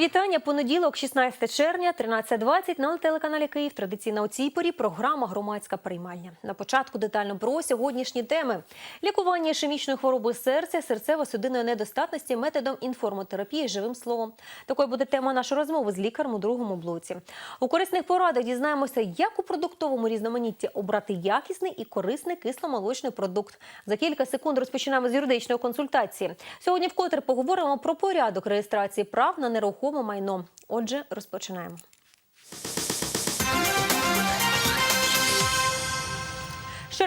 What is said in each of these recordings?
Вітання. Понеділок, 16 червня, 13.20 на телеканалі Київ. Традиційна у цій порі програма Громадська приймальня. На початку детально про сьогоднішні теми: лікування ішемічної хвороби серця, серцево-судинної недостатності методом інформотерапії живим словом. Такою буде тема нашої розмови з лікарем у другому блоці. У корисних порадах дізнаємося, як у продуктовому різноманітті обрати якісний і корисний кисломолочний продукт. За кілька секунд розпочинаємо з юридичної консультації. Сьогодні вкотре поговоримо про порядок реєстрації прав на нерухоме майно. Отже, розпочинаємо.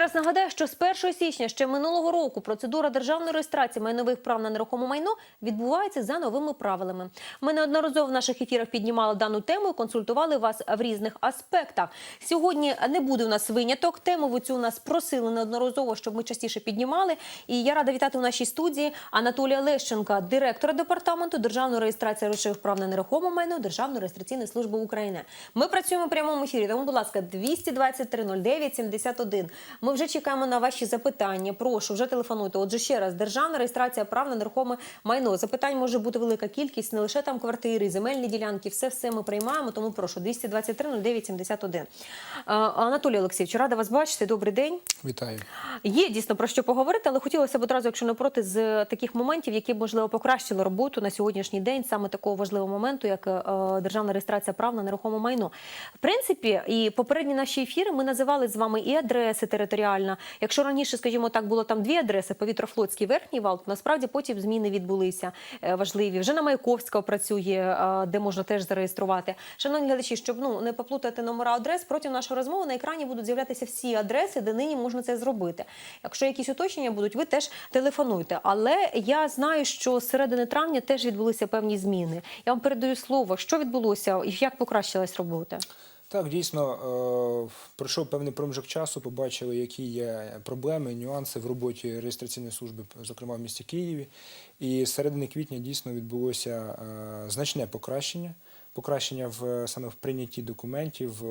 Раз нагадаю, що з 1 січня ще минулого року процедура державної реєстрації майнових прав на нерухоме майно відбувається за новими правилами. Ми неодноразово в наших ефірах піднімали дану тему і консультували вас в різних аспектах. Сьогодні не буде у нас виняток. Тему ви цю нас просили неодноразово, щоб ми частіше піднімали. І я рада вітати у нашій студії Анатолія Лещенка, директора департаменту державної реєстрації речових прав на нерухоме майно Державної реєстраційної служби України. Ми працюємо в прямому ефірі. Тому, будь ласка, 223 09 71. Ми вже чекаємо на ваші запитання. Прошу, вже телефонуйте. Отже, ще раз, державна реєстрація прав на нерухоме майно. Запитань може бути велика кількість, не лише там квартири, земельні ділянки. Все все ми приймаємо. Тому прошу 223 09 71. Е, Анатолій Олексійович, рада вас бачити. Добрий день. Вітаю. Є дійсно про що поговорити, але хотілося б одразу, якщо не проти, з таких моментів, які б, можливо покращили роботу на сьогоднішній день, саме такого важливого моменту, як е, державна реєстрація прав на нерухоме майно. В принципі, і попередні наші ефіри ми називали з вами і адреси територіальна. Якщо раніше, скажімо так, було там дві адреси повітрофлотський верхній вал, то насправді потім зміни відбулися е, важливі. Вже на Маяковського працює, е, де можна теж зареєструвати. Шановні глядачі, щоб ну не поплутати номера адрес, протягом нашої розмови на екрані будуть з'являтися всі адреси, де нині можна це зробити. Якщо якісь уточнення будуть, ви теж телефонуйте. Але я знаю, що з середини травня теж відбулися певні зміни. Я вам передаю слово, що відбулося і як покращилась робота. Так, дійсно, е, пройшов певний проміжок часу, побачили, які є проблеми, нюанси в роботі реєстраційної служби, зокрема в місті Києві. І з середини квітня дійсно відбулося е, значне покращення. Покращення в саме в прийнятті документів, в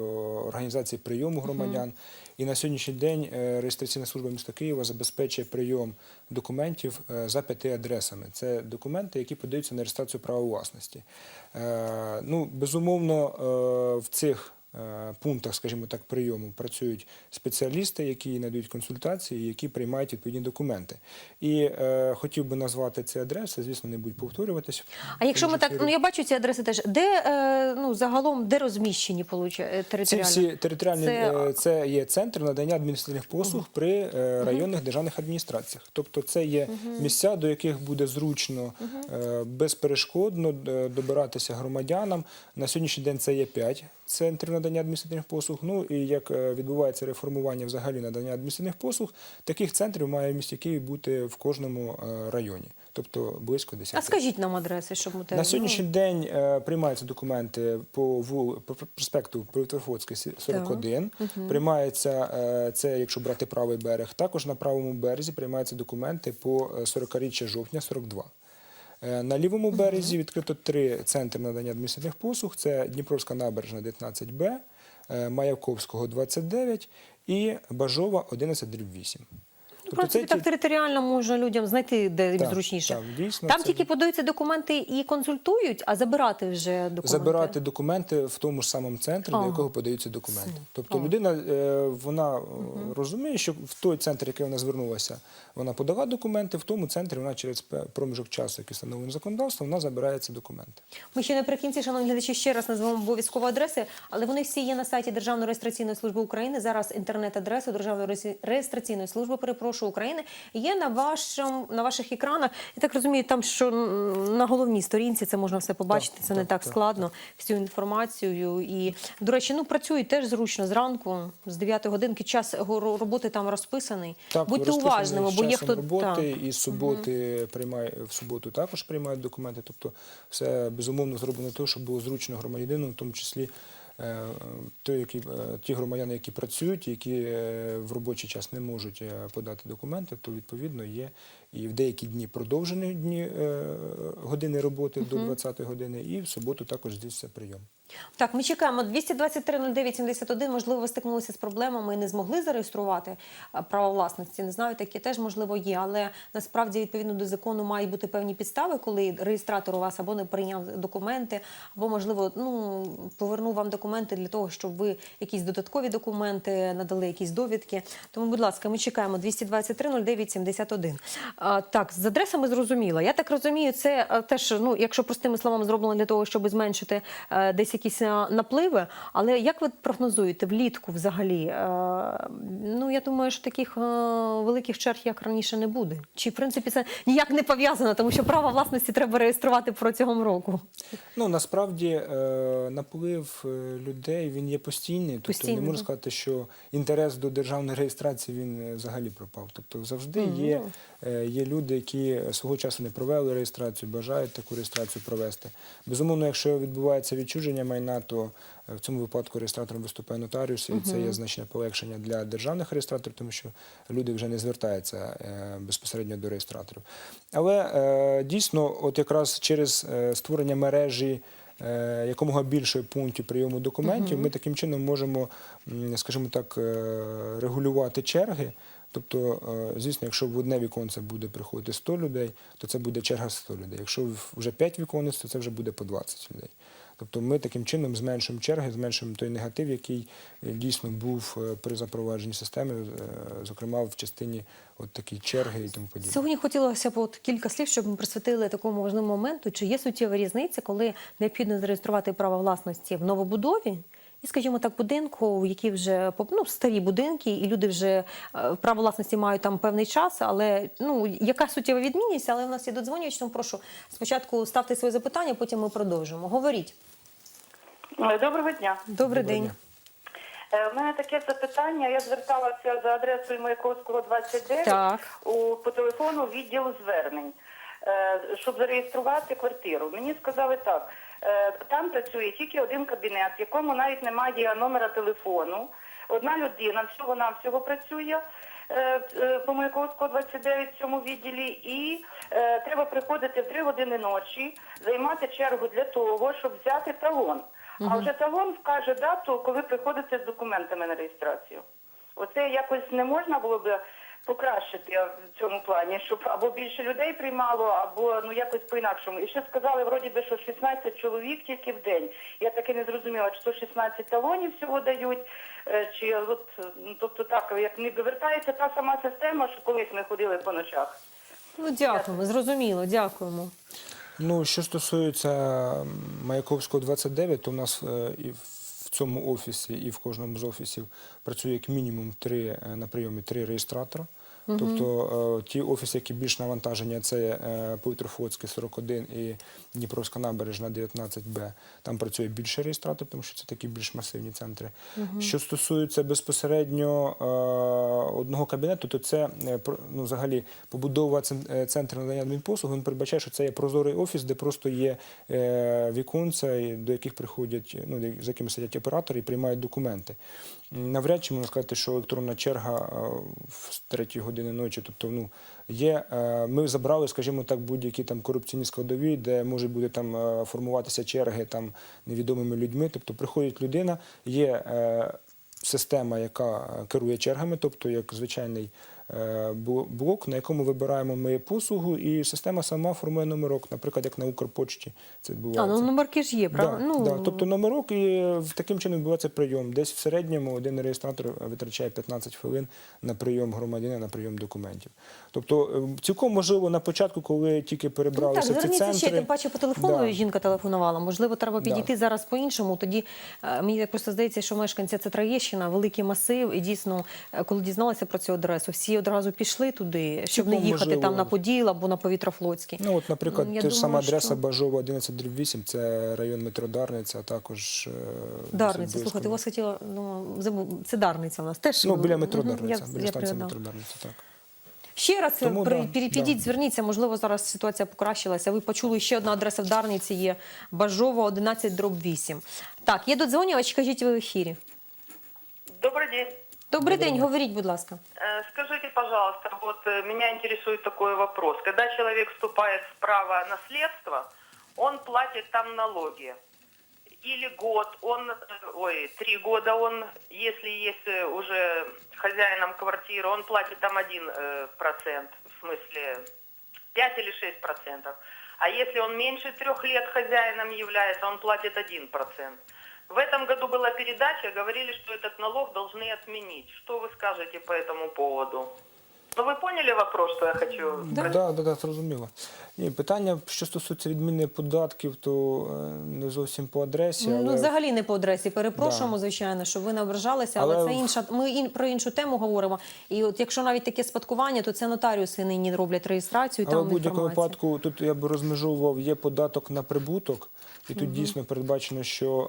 організації прийому громадян. І на сьогоднішній день е, реєстраційна служба міста Києва забезпечує прийом документів е, за п'яти адресами. Це документи, які подаються на реєстрацію права власності. Е, Ну, безумовно, е, в цих е, пунктах, скажімо так, прийому працюють спеціалісти, які надають консультації, які приймають відповідні документи. І е, хотів би назвати ці адреси, звісно, не будуть повторюватися. А якщо ми так, ну я бачу ці адреси теж, де е, ну загалом де розміщені е, Ці всі територіальні Це- це... це є центр надання адміністративних послуг при е, районних державних адміністраціях. Тобто, це є місця, до яких буде зручно е, безперешкодно е, добиратися громадянам. На сьогоднішній день це є 5 центрів надання адміністративних послуг. Ну і як е, відбувається реформування взагалі надання адміністративних послуг, таких центрів має в місті Києві бути в кожному е, районі, тобто близько 10. А скажіть нам адреси, щоб ми На сьогоднішній день е, приймаються документи по вул... по проспекту Привітофлотський 41. Приймається е, це, якщо брати правий берег. Також на правому березі приймаються документи по е, 40-річчя жовтня 42. Е, На лівому березі відкрито три центри надання адміністративних послуг: це Дніпровська набережна 19Б, Маяковського, Маявковського 29 і Бажова 11-8. Ну, в принципі, так територіально можна людям знайти, де їм Так, зручніше. так, дійсно, Там це- тільки подаються документи і консультують, а забирати вже документи. забирати документи в тому ж самому центрі, Ага. до якого подаються документи. Тобто Ага. людина е, вона е, розуміє, що в той центр, який вона звернулася, вона подала документи. В тому центрі вона через проміжок часу, який встановлений законодавством, вона забирає ці документи. Ми ще наприкінці, шановні глядачі, ще раз назвемо обов'язково адреси, але вони всі є на сайті Державної реєстраційної служби України. Зараз інтернет-адреса Державної реєстрацій- реєстраційної служби, перепрошую, України є на вашому на ваших екранах. Я так розумію, там що на головній сторінці це можна все побачити. Так, це не так, так так, складно. Всю інформацію. І до речі, ну працюють теж зручно зранку з 9 годинки. Час роботи там розписаний. Будьте уважними, бо є хто роботи так. і суботи приймає в суботу також приймають документи. Тобто, все безумовно зроблено для того, щоб було зручно громадянину, в тому числі. Е, Той, які, е, ті громадяни, які працюють, які е, в робочий час не можуть подати документи, то відповідно є і в деякі дні продовжені дні години роботи до 20 години, і в суботу також здійснюється прийом. Так, ми чекаємо 223-09-71. Можливо, ви стикнулися з проблемами і не змогли зареєструвати право власності. Не знаю, таке теж можливо є. Але насправді, відповідно до закону, мають бути певні підстави, коли реєстратор у вас або не прийняв документи, або можливо, ну повернув вам документи для того, щоб ви якісь додаткові документи надали, якісь довідки. Тому, будь ласка, ми чекаємо 223-09-71. А, Так, з адресами зрозуміло. Я так розумію, це е, теж, ну, якщо простими словами, зроблено для того, щоб зменшити е, десь якісь е, напливи. Але як ви прогнозуєте влітку взагалі? Е, ну, я думаю, що таких е, великих черг, як раніше, не буде. Чи в принципі це ніяк не пов'язано, тому що право власності треба реєструвати протягом року. Ну насправді наплив людей він є постійний. Тобто Постійний, не можна сказати, що інтерес до державної реєстрації він взагалі пропав. Тобто завжди є, е, є люди, які свого часу не провели реєстрацію, бажають таку реєстрацію провести. Безумовно, якщо відбувається відчуження майна, то е, в цьому випадку реєстратором виступає нотаріус, і це є значне полегшення для державних реєстраторів, тому що люди вже не звертаються е, безпосередньо до реєстраторів. Але е, дійсно, от якраз через е, створення мережі е, якомога більше пунктів прийому документів, ми таким чином можемо, скажімо так, е, регулювати черги. Тобто, е, звісно, якщо в одне віконце буде приходити 100 людей, то це буде черга 100 людей. Якщо вже 5 віконець, то це вже буде по 20 людей. Тобто ми таким чином зменшуємо черги, зменшуємо той негатив, який е, дійсно був е, при запровадженні системи, зокрема в частині от такі черги і тому подібне. Сьогодні хотілося б от кілька слів, щоб ми присвятили такому важливому моменту. Чи є суттєва різниця, коли необхідно зареєструвати право власності в новобудові? І, скажімо так, будинку, в які вже ну, старі будинки, і люди вже е, право власності мають там певний час, але ну яка суттєва відмінність? Але в нас є додзвонювач, тому прошу спочатку ставте своє запитання, потім ми продовжимо. Говоріть. Е, Доброго дня. Добрий Доброго день. дня. Е, У мене таке запитання. Я зверталася за адресою Маяковського 29 Так. у по телефону відділ звернень, е, щоб зареєструвати квартиру. Мені сказали так. Е, Там працює тільки один кабінет, в якому навіть немає номера телефону. Одна людина всього нам всього працює по Маяковського 29 в цьому відділі, і е, треба приходити в 3 години ночі, займати чергу для того, щоб взяти талон. А вже талон вкаже дату, коли приходите з документами на реєстрацію. Оце якось не можна було б покращити в цьому плані, щоб або більше людей приймало, або ну якось по-інакшому. І ще сказали, вроді би, що 16 чоловік тільки в день. Я таки не зрозуміла, чи то 16 талонів всього дають, е, чи от, ну, тобто так, як ніби вертається та сама система, що колись ми ходили по ночах. Ну дякуємо, зрозуміло, дякуємо. Ну, що стосується Маяковського 29, то у нас е, і в цьому офісі, і в кожному з офісів працює як мінімум три е, на прийомі три реєстратора. Тобто е, ті офіси, які більш навантажені, це е, Повітрофлотський 41 і Дніпровська набережна 19Б. Там працює більше реєстраторів, тому що це такі більш масивні центри. Що стосується безпосередньо е, одного кабінету, то це ну, взагалі побудова центру надання адмінпослуг, він передбачає, що це є прозорий офіс, де просто є віконця, до яких приходять, ну, за якими сидять оператори і приймають документи. Навряд чи можна сказати, що електронна черга в третій години ночі, тобто, ну, є, е, ми забрали, скажімо так, будь-які там корупційні складові, де можуть бути там е, формуватися черги там невідомими людьми. Тобто приходить людина, є е, система, яка керує чергами, тобто як звичайний блок, на якому вибираємо ми послугу, і система сама формує номерок, наприклад, як на Укрпочті це А ну номерки ж є, правда? Да, ну да. Тобто номерок і е, таким чином відбувається прийом. Десь в середньому один реєстратор витрачає 15 хвилин на прийом громадянина, на прийом документів. Тобто е, цілком можливо на початку, коли тільки Ну, так, перебралися в ці центри. ще, тим паче по телефону Да. жінка телефонувала. Можливо, треба Да. підійти зараз по-іншому. Тоді е, мені так просто здається, що мешканці це Троєщина, великий масив, і дійсно, е, коли дізналися про цю адресу, всі одразу пішли туди, щоб не їхати можливо. там на Поділ або на Повітрофлотський. Ну, от, наприклад, Ну, я та ж сама адреса що- Бажова 11 8 це район метро Дарниця, а також е, Дарниця, слухайте, у вас хотіла, ну, забув, це Дарниця у нас теж. Ну, біля метро Дарниця, я- біля станції метро Дарниця, так. Ще раз Тому при, да, пі- підіть, да. зверніться, можливо, зараз ситуація покращилася. Ви почули ще одна адреса в Дарниці є Бажова 11 дроб 8. Так, є додзвонювач, кажіть ви в ефірі. Добрий день. Добрий день, говоріть, будь ласка. Э, Скажите, пожалуйста, вот э, меня интересует такой вопрос. Когда человек вступает в право наследства, он платит там налоги. или год, он, э, ой, три года он, если есть уже хозяином квартиры, он платит там один процент, в смысле 5 или 6 процентов. А если он меньше трех лет хозяином является, он платит один процент. В этом году была передача, говорили, что этот налог должны отменить. Что вы скажете по этому поводу? Ну, вы поняли вопрос, что я хочу? Так, да, да, да, зрозуміло. Ні, питання, що стосується відміни податків, то е, не зовсім по адресі, але Ну, взагалі не по адресі. Перепрошуємо, звичайно, щоб ви не ображалися, але, Але це інша. Ми ін, про іншу тему говоримо. І от якщо навіть таке спадкування, то це нотаріуси нині роблять реєстрацію. і Але там в будь-якому інформація. випадку тут я б розмежовував, є податок на прибуток, і тут дійсно передбачено, що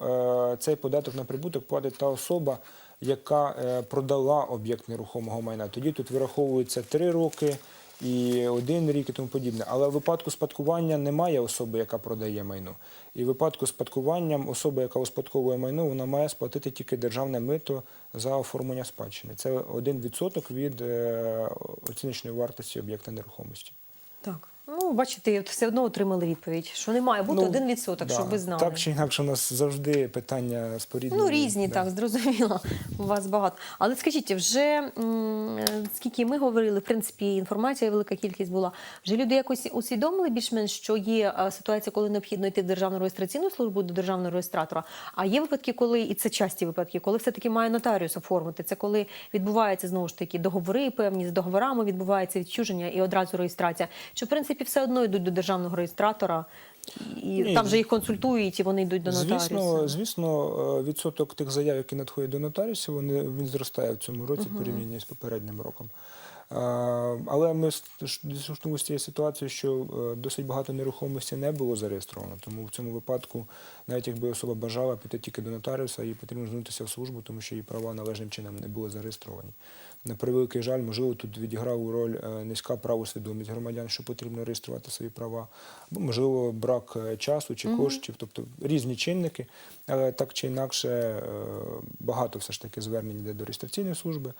е, цей податок на прибуток платить та особа, яка е, продала об'єкт нерухомого майна. Тоді тут вираховується три роки і один рік і тому подібне. Але в випадку спадкування немає особи, яка продає майно. І в випадку спадкуванням особа, яка успадковує майно, вона має сплатити тільки державне мито за оформлення спадщини. Це 1% від е, оціночної вартості об'єкта нерухомості. Так. Ну, бачите, все одно отримали відповідь, що не має бути Ну, один відсоток, да. щоб ви знали. Так чи інакше, у нас завжди питання споріднені. Ну, різні, Да. так, зрозуміло. У вас багато. Але скажіть, вже скільки ми говорили, в принципі, інформація велика кількість була. Вже люди якось усвідомили більш-менш, що є е, ситуація, коли необхідно йти в державну реєстраційну службу до державного реєстратора. А є випадки, коли і це часті випадки, коли все-таки має нотаріус оформити. Це коли відбувається знову ж таки договори певні з договорами, відбувається відчуження і одразу реєстрація. Що в принципі все одно йдуть до державного реєстратора. І Ні, там же їх консультують, і вони йдуть до нотаріуса. Звісно, звісно, е, відсоток тих заяв, які надходять до нотаріусів, вони, він зростає в цьому році в порівнянні з попереднім роком. Але ми зіштовхнулися з цією ситуацією, що е, досить багато нерухомості не було зареєстровано. Тому в цьому випадку, навіть якби особа бажала піти тільки до нотаріуса, їй потрібно звернутися в службу, тому що її права належним чином не були зареєстровані. На превеликий жаль, можливо, тут відіграв роль е, низька правосвідомість громадян, що потрібно реєструвати свої права, або можливо брак е, часу чи коштів, тобто різні чинники, але так чи інакше багато все ж таки звернень йде до реєстраційної служби.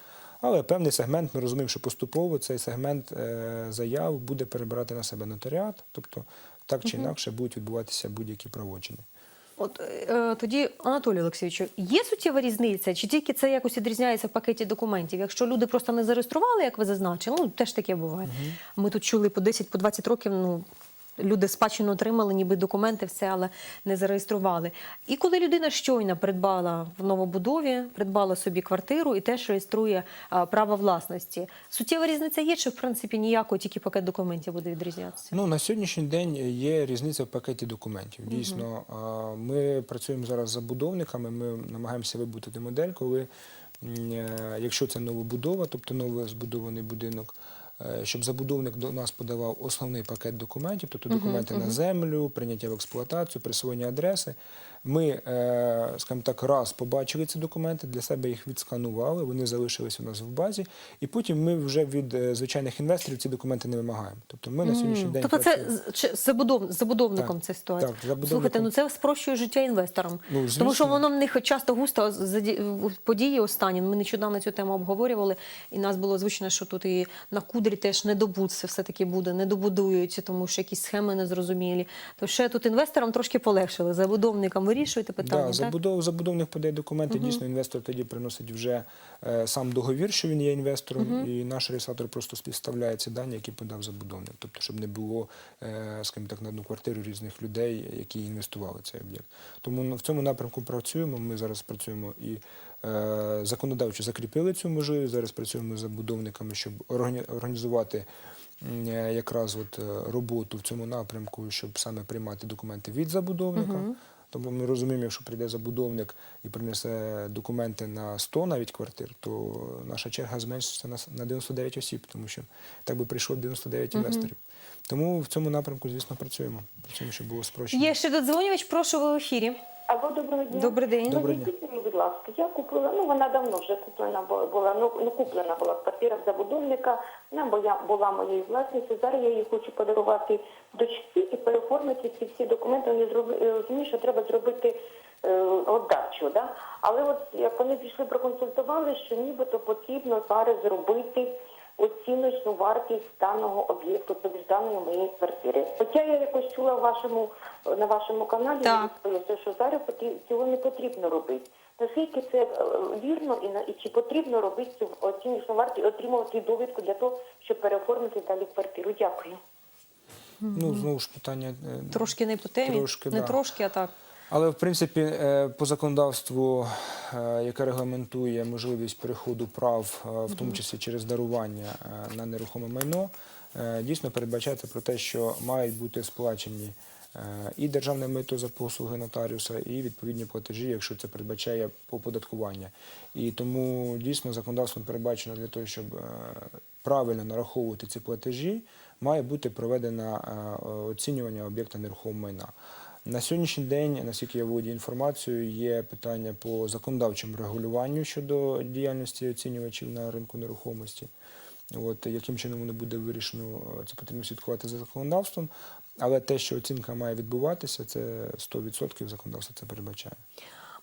Але певний сегмент, ми розуміємо, що поступово цей сегмент е, заяв буде перебирати на себе нотаріат, тобто так чи інакше будуть відбуватися будь-які правочини. От е, тоді, Анатолій Олексійовичу, є суттєва різниця, чи тільки це якось відрізняється в пакеті документів? Якщо люди просто не зареєстрували, як ви зазначили, ну теж таке буває. Ми тут чули по 10, по 20 років, ну. Люди спадщину отримали, ніби документи, все, але не зареєстрували. І коли людина щойно придбала в новобудові, придбала собі квартиру і теж реєструє а, право власності, суттєва різниця є, чи в принципі ніякого, тільки пакет документів буде відрізнятися? Ну на сьогоднішній день є різниця в пакеті документів. Дійсно, а, ми працюємо зараз з забудовниками. Ми намагаємося вибудувати модель, коли е, якщо це новобудова, тобто новий збудований будинок. Е, Щоб забудовник до нас подавав основний пакет документів, тобто документи на землю, прийняття в експлуатацію, присвоєння адреси. Ми, е, скажімо так, раз побачили ці документи, для себе їх відсканували, вони залишились у нас в базі, і потім ми вже від е, звичайних інвесторів ці документи не вимагаємо. Тобто ми на сьогоднішній день Тобто це з- з забудов, забудовником Так, ця ситуація. так, забудовником. Слухайте, ну це спрощує життя інвесторам. Ну, Тому що воно в них часто густо заді- події останні. Ми нещодавно цю тему обговорювали, і нас було звично, що тут і на кудрі теж недобуд це все-таки буде, не добудують, тому що якісь схеми незрозумілі. То ще тут інвесторам трошки полегшили. Забудовникам вирішуєте питання. Да, так? забудов, забудовник подає документи. Дійсно, інвестор тоді приносить вже е, сам договір, що він є інвестором, і наш реєстратор просто співставляє ці дані, які подав забудовник. Тобто, щоб не було, е, скажімо так, на одну квартиру різних людей, які інвестували в цей об'єкт. Тому в цьому напрямку працюємо. Ми зараз працюємо і е, законодавчо закріпили цю можливість. Зараз працюємо з забудовниками, щоб органі- організувати. е, Якраз от е, роботу в цьому напрямку, щоб саме приймати документи від забудовника. Тому ми розуміємо, якщо прийде забудовник і принесе документи на 100 навіть квартир, то наша черга зменшиться на с- на 99 осіб, тому що так би прийшло 99 інвесторів. Тому в цьому напрямку, звісно, працюємо. Працюємо, щоб було спрощено. Є ще додзвонювач, прошу ви в ефірі. Алло, доброго дня. Добрий день. Добрий дня. Будь ласка, я купила, ну вона давно вже куплена бу- була, ну, ну куплена була в забудовника, вона моя, була моєю власністю, зараз я її хочу подарувати дочці і переоформити ці всі документи. Вони е, розуміють, що треба зробити е, отдачу, да? але от як вони пішли проконсультували, що нібито потрібно зараз зробити оціночну вартість даного об'єкту, тобто даної моєї квартири. Хоча я якось чула в вашому на вашому каналі, Так. що зараз цього не потрібно робити. Наскільки це е, вірно і на і чи потрібно робити цю оціночну вартість, отримувати довідку для того, щоб переоформити далі квартиру? Дякую. Ну, знову ж питання. е, Трошки не по темі, Трошки, не да. трошки, а так. Але в принципі, е, по законодавству, яке регламентує можливість переходу прав, в тому числі через дарування на нерухоме майно, дійсно передбачається про те, що мають бути сплачені і державне мито за послуги нотаріуса, і відповідні платежі, якщо це передбачає оподаткування. І тому дійсно законодавством передбачено для того, щоб е, правильно нараховувати ці платежі, має бути проведено е, оцінювання об'єкта нерухомого майна. На сьогоднішній день, наскільки я володію інформацією, є питання по законодавчому регулюванню щодо діяльності оцінювачів на ринку нерухомості. От яким чином воно буде вирішено, е, це потрібно слідкувати за законодавством. Але те, що оцінка має відбуватися, це 100% законодавство це передбачає.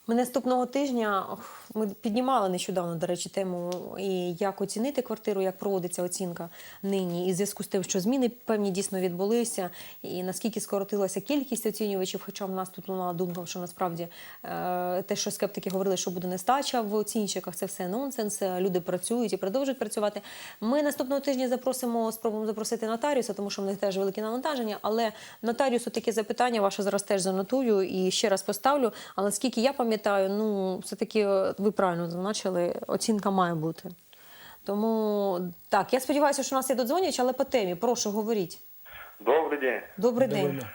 Ми наступного тижня ми піднімали нещодавно, до речі, тему і як оцінити квартиру, як проводиться оцінка нині, і в зв'язку з тим, що зміни певні дійсно відбулися, і наскільки скоротилася кількість оцінювачів. Хоча в нас тут лунала думка, що насправді е, те, що скептики говорили, що буде нестача в оцінщиках, це все нонсенс. Люди працюють і продовжують працювати. Ми наступного тижня запросимо, спробуємо запросити нотаріуса, тому що в них теж великі навантаження. Але нотаріусу таке запитання ваше зараз теж занотую і ще раз поставлю. Але наскільки я пам'ятаю, ну все таки ви правильно зазначили, оцінка має бути. Тому так, я сподіваюся, що у нас є додзвонювач, але по темі. Прошу, говоріть. Добрый день. Добрий день. Довольно.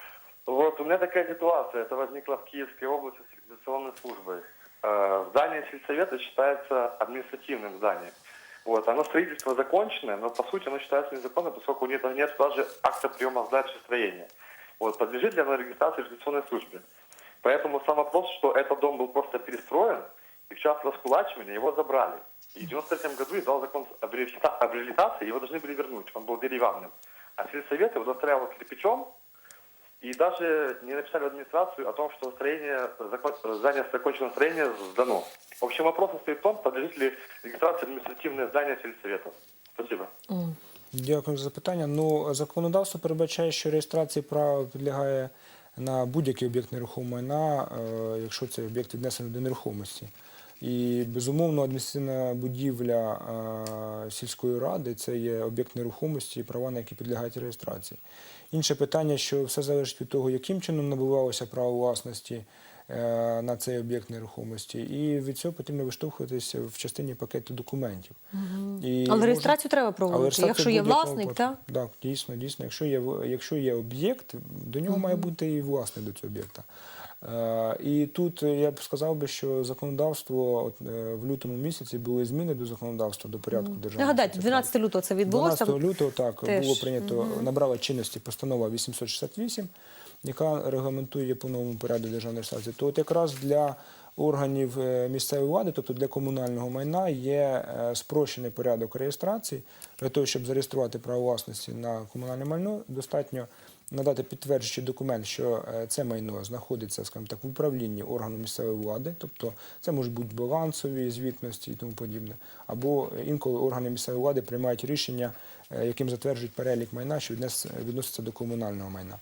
Вот у меня такая ситуация. Это возникло в Киевской области с ликвидационной службой. Э, Здание сельсовета считается административным зданием. Вот, оно строительство закончено, но по сути оно считается незаконным, поскольку нет, нет даже акта приема сдачи строения. Вот, подлежит ли оно регистрации в регистрационной службе. Поэтому сам вопрос, что этот дом был просто перестроен, и в час раскулачивания его забрали. И в 93 году издал закон об реабилита- об реабилитации, его должны были вернуть, он был деревянным. А сельсовет его застрял кирпичом, и даже не написали в администрацию о том, что строение, закон- здание закончено строение сдано. В общем, вопрос состоит в том, подлежит ли регистрации административное здание сельсовета. Спасибо. М. Дякую за запитання. Ну, законодавство передбачає, що реєстрації права підлягає на будь-який об'єкт нерухомого майна, е, якщо цей об'єкт віднесений до нерухомості. І безумовно, адміністративна будівля е, сільської ради це є об'єкт нерухомості і права, на які підлягають реєстрації. Інше питання, що все залежить від того, яким чином набувалося право власності на цей об'єкт нерухомості, і від цього потрібно виштовхуватися в частині пакету документів. І Але реєстрацію треба проводити. Якщо є власник, так? Так, дійсно, дійсно. Якщо є, якщо є об'єкт, до нього має бути і власник до цього об'єкта. Е, і тут е, я б сказав би, що законодавство от, е, в лютому місяці були зміни до законодавства, до порядку державного. Нагадайте, 12 лютого це відбулося. 12 лютого так Теж. було прийнято, набрала чинності постанова 868, яка регламентує по новому порядку державної реєстрації. То от якраз для органів е, місцевої влади, тобто для комунального майна, є е, спрощений порядок реєстрації. Для того, щоб зареєструвати право власності на комунальне майно, достатньо надати підтверджуючий документ, що е, це майно знаходиться, скажімо так, в управлінні органу місцевої влади, тобто це можуть бути балансові звітності і тому подібне, або інколи органи місцевої влади приймають рішення, яким затверджують перелік майна, що відноситься до комунального майна.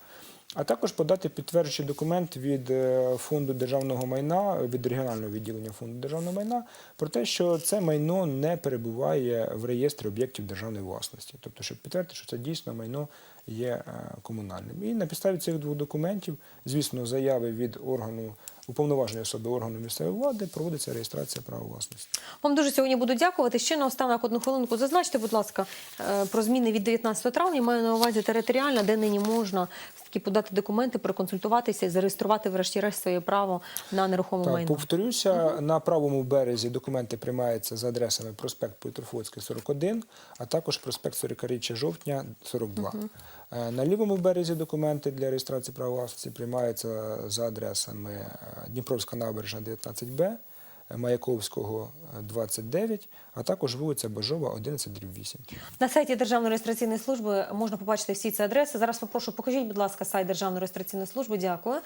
А також подати підтверджуючий документ від е, фонду державного майна, від регіонального відділення фонду державного майна про те, що це майно не перебуває в реєстрі об'єктів державної власності. Тобто, щоб підтвердити, що це дійсно майно є е, комунальним. І на підставі цих двох документів, звісно, заяви від органу уповноваженої особи органу місцевої влади проводиться реєстрація права власності. Вам дуже сьогодні буду дякувати. Ще наостанок одну хвилинку зазначте, будь ласка, е, про зміни від 19 травня. Маю на увазі територіальна, де нині можна таки подати документи, проконсультуватися і зареєструвати врешті-решт своє право на нерухоме майно. повторюся, на правому березі документи приймаються за адресами проспект Петрофоцький, 41, а також проспект 40 жовтня, 42. Е, На лівому березі документи для реєстрації права власності приймаються за адресами е, Дніпровська набережна, 19Б, е, Маяковського, е, 29, а також вулиця Бажова, 11 дріб 8. На сайті Державної реєстраційної служби можна побачити всі ці адреси. Зараз попрошу, покажіть, будь ласка, сайт Державної реєстраційної служби. Дякую.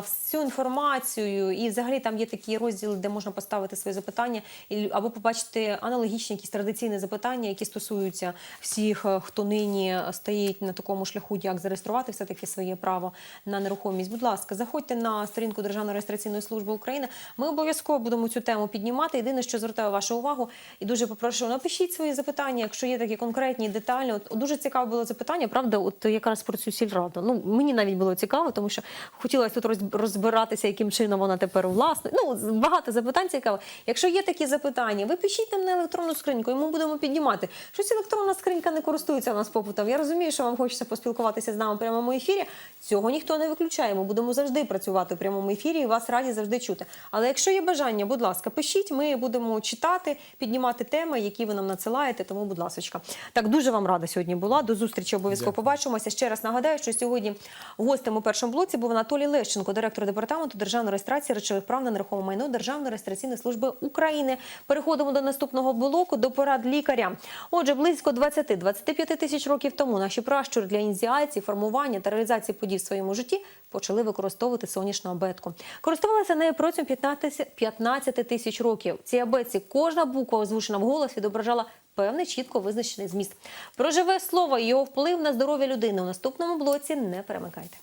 Всю інформацію і взагалі там є такі розділи, де можна поставити свої запитання або побачити аналогічні якісь традиційні запитання, які стосуються всіх, е, хто нині стоїть на такому шляху, як зареєструвати все таки своє право на нерухомість. Будь ласка, заходьте на сторінку Державної реєстраційної служби України. Ми обов'язково будемо цю тему піднімати. Єдине, що звертаю вашу увагу, і дуже попрошу, напишіть свої запитання, якщо є такі конкретні, детальні. От дуже цікаве було запитання, правда, от якраз про цю сільраду. Ну мені навіть було цікаво, тому що хотілося тут розбиратися, яким чином вона тепер власне. Ну багато запитань цікаво. Якщо є такі запитання, ви пишіть нам на електронну скриньку, і ми будемо піднімати. Щось електронна скринька не користується у нас попитом. Я розумію, що вам хочеться поспілкуватися з нами в прямому ефірі. Цього ніхто не виключає. Ми будемо завжди працювати в прямому ефірі і вас раді завжди чути. Але якщо є бажання, будь ласка, пишіть, ми будемо читати, піднімати теми, які ви нам надсилаєте. Тому, будь ласка. Так, дуже вам рада сьогодні була. До зустрічі обов'язково побачимося. Ще раз нагадаю, що сьогодні гостем у першому блоці був Анатолій Лещенко, директор департаменту державної реєстрації речових прав на нерухоме майно Державної реєстраційної служби України. Переходимо до наступного блоку до порад лікаря. Отже, близько 20-25 тисяч років тому наші пращури для ініціації, формування та реалізації подій в своєму житті почали використовувати сонячну абетку. Користувалися нею протягом 15, 15 тисяч років. Цій абетці кожна буква озвучена в голос відображала певний чітко визначений зміст. Про живе слово і його вплив на здоров'я людини у наступному блоці не перемикайте.